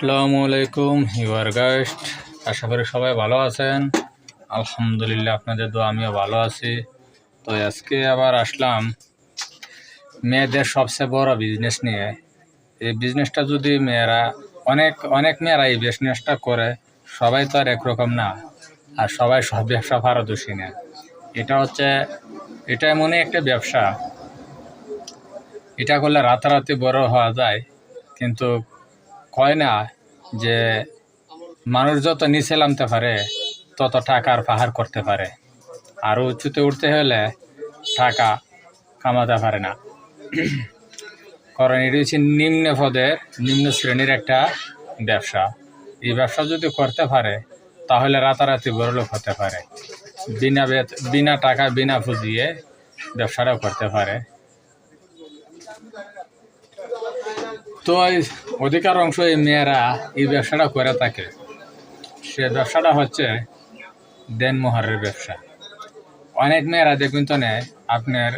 আসসালামু আলাইকুম your geist. আশা করি সবাই ভালো আছেন। আলহামদুলিল্লাহ, আপনাদের তো আমিও ভালো আছি। তো আজকে আবার আসলাম মেয়েদের সবচেয়ে বড় বিজনেস নিয়ে। এই বিজনেসটা যদি মেয়েরা, অনেক অনেক মেয়েরা এই বিজনেসটা করে, সবাই তো আর একরকম না। আর সবাই সব ব্যবসা পারদর্শী না। এটা হচ্ছে, এটা এমনই একটা ব্যবসা। এটা করলে রাতারাতি বড় হওয়া যায়, কিন্তু কয় না যে মানুষ যত নিচে নামতে পারে, তত টাকার পাহাড় করতে পারে। আর উঁচুতে উঠতে হলে টাকা কামাতে পারে না। কারণ এটি হচ্ছে নিম্ন পদের, নিম্ন শ্রেণির একটা ব্যবসা। এই ব্যবসা যদি করতে পারে, তাহলে রাতারাতি বড়লোক হতে পারে। বিনা বিনা টাকা, বিনা পুঁজিয়ে ব্যবসাটাও করতে পারে। তো অধিকার অংশ এই মেয়েরা এই ব্যবসাটা করে থাকে। সে ব্যবসাটা হচ্ছে দেনমোহরের ব্যবসা। অনেক মেয়েরা দেখবেন তো নেয় আপনার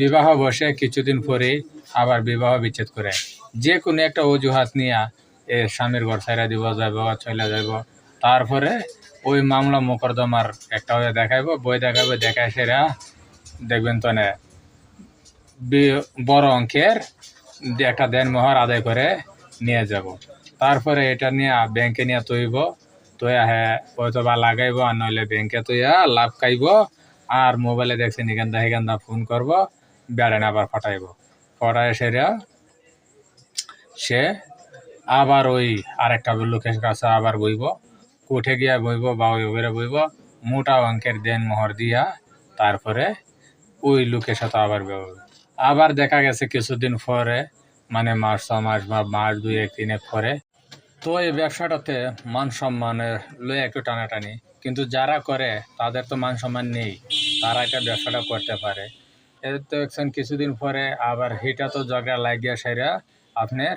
বিবাহ বসে কিছুদিন পরেই আবার বিবাহ বিচ্ছেদ করে। যে কোনো একটা অজুহাত নিয়ে এ স্বামীর ঘর ছাইরা দিব যাব চলে যাব তারপরে ওই মামলা মোকদ্দমার একটা হয়ে দেখাইব, বই দেখাবো দেখায় সেরা দেখবেন তো বড় অঙ্কের একটা দেনমোহর আদায় করে নিয়ে যাব। তারপরে এটা নিয়ে ব্যাংকে নিয়ে তৈব, তৈয়া হ্যাঁ হয়তো বা লাগাইব আর নইলে ব্যাংকে তৈয়া লাভ খাইব আর মোবাইলে দেখছে নিগান্দা হিগান্দা ফোন করব বেড়ে আবার ফাটাইব। ফটায় সেরা সে আবার ওই আরেকটা লোকের কাছে আবার বইব, কোঠে গিয়া বইব বা ওই ওপরে বইব, মোটা অঙ্কের দেন মোহর দিয়া তারপরে ওই লোকের সাথে আবার আবার দেখা গেছে কিছুদিন পরে মানে মাস, ছ মাস বা মাস দুই এক তিন এক পরে। তো এই ব্যবসাটাতে মান সম্মানের লয়ে একটু টানাটানি। কিন্তু যারা করে, তাদের তো মান সম্মান নেই। তারা এটা ব্যবসাটা করতে পারে। এর তো একজন কিছুদিন পরে আবার হিটা তো ঝগড়া লাগিয়ে সেরা আপনার,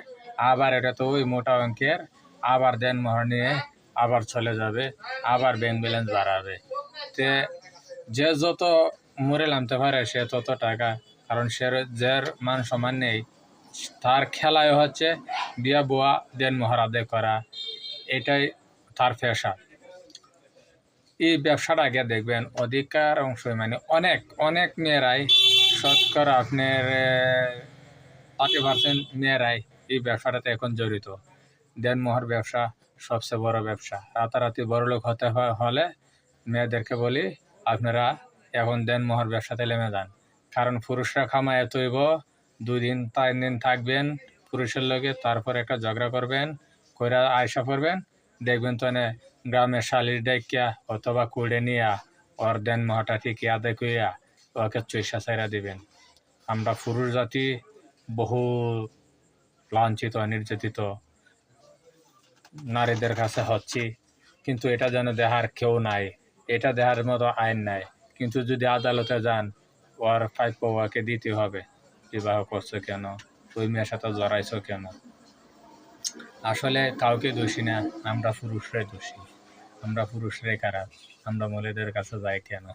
আবার এটা তো ওই মোটা অঙ্কের, আবার দেন মোহর নিয়ে আবার চলে যাবে, আবার ব্যাংক ব্যালেন্স বাড়াবে। তে যে যত মরে নামতে পারে, সে তত টাকা কারণ সে যার মান সম্মান নেই, তার খেলায় হচ্ছে বিয়া বোয়া দেন মোহর আদায় করা, এটাই তার পেশা। এই ব্যবসাটা আগে দেখবেন, অধিকার অংশ মানে অনেক অনেক মেয়েরাই শতকরা আপনার থার্টি পার্সেন্ট মেয়েরাই এই ব্যবসাটাতে এখন জড়িত। দেনমোহর ব্যবসা সবচেয়ে বড় ব্যবসা। রাতারাতি বড় লোক হতে হলে মেয়েদেরকে বলি, আপনারা এখন দেনমোহর ব্যবসাতে নেমে যান কারণ পুরুষরা খামায় তৈব দুই দিন, তিন দিন থাকবেন পুরুষের লগে, তারপর একটা ঝগড়া করবেন, কইরা আয়সা করবেন দেখবেন তো গ্রামের শালির ডাইকিয়া অথবা কুড়ে নিয়া ওর দেন মহাটা ঠিক আদায় কইয়া ওকে চৈসা চাইরা দিবেন। আমরা পুরুষ জাতি বহু লাঞ্ছিত নির্যাতিত নারীদের কাছে হচ্ছি, কিন্তু এটা যেন দেহার কেউ নাই, এটা দেহার মতো আইন নাই। কিন্তু যদি আদালতে যান ওর প্রাপ্য ওকে দিতে হবে। বিবাহ করছ কেন? ওই মেয়ের সাথে জড়াইছো কেন? আসলে কাউকে দোষী না, আমরা পুরুষরাই দোষী। আমরা পুরুষরাই খারাপ, আমরা মহিলাদের কাছে যাই কেন?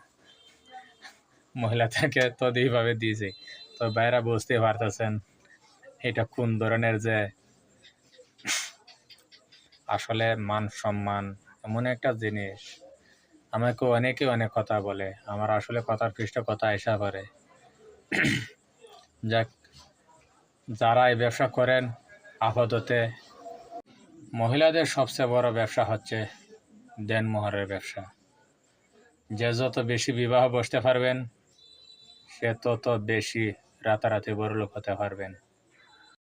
মহিলা মহিলাদেরকে তো এইভাবে দিয়েছে। তো বাইরা বুঝতে পারতেছেন এটা কোন ধরনের যে আসলে মান সম্মান, এমন একটা জিনিস। আমাকে অনেকে অনেক কথা বলে। আমার আসলে কথার পৃষ্ঠ কথা এসা করে যাক, যারা এই ব্যবসা করেন, আপাততে মহিলাদের সবচেয়ে বড় ব্যবসা হচ্ছে দেনমোহরের ব্যবসা। যে যত বেশি বিবাহ বসতে পারবেন, সে তত বেশি রাতারাতি বড়লোক হতে পারবেন।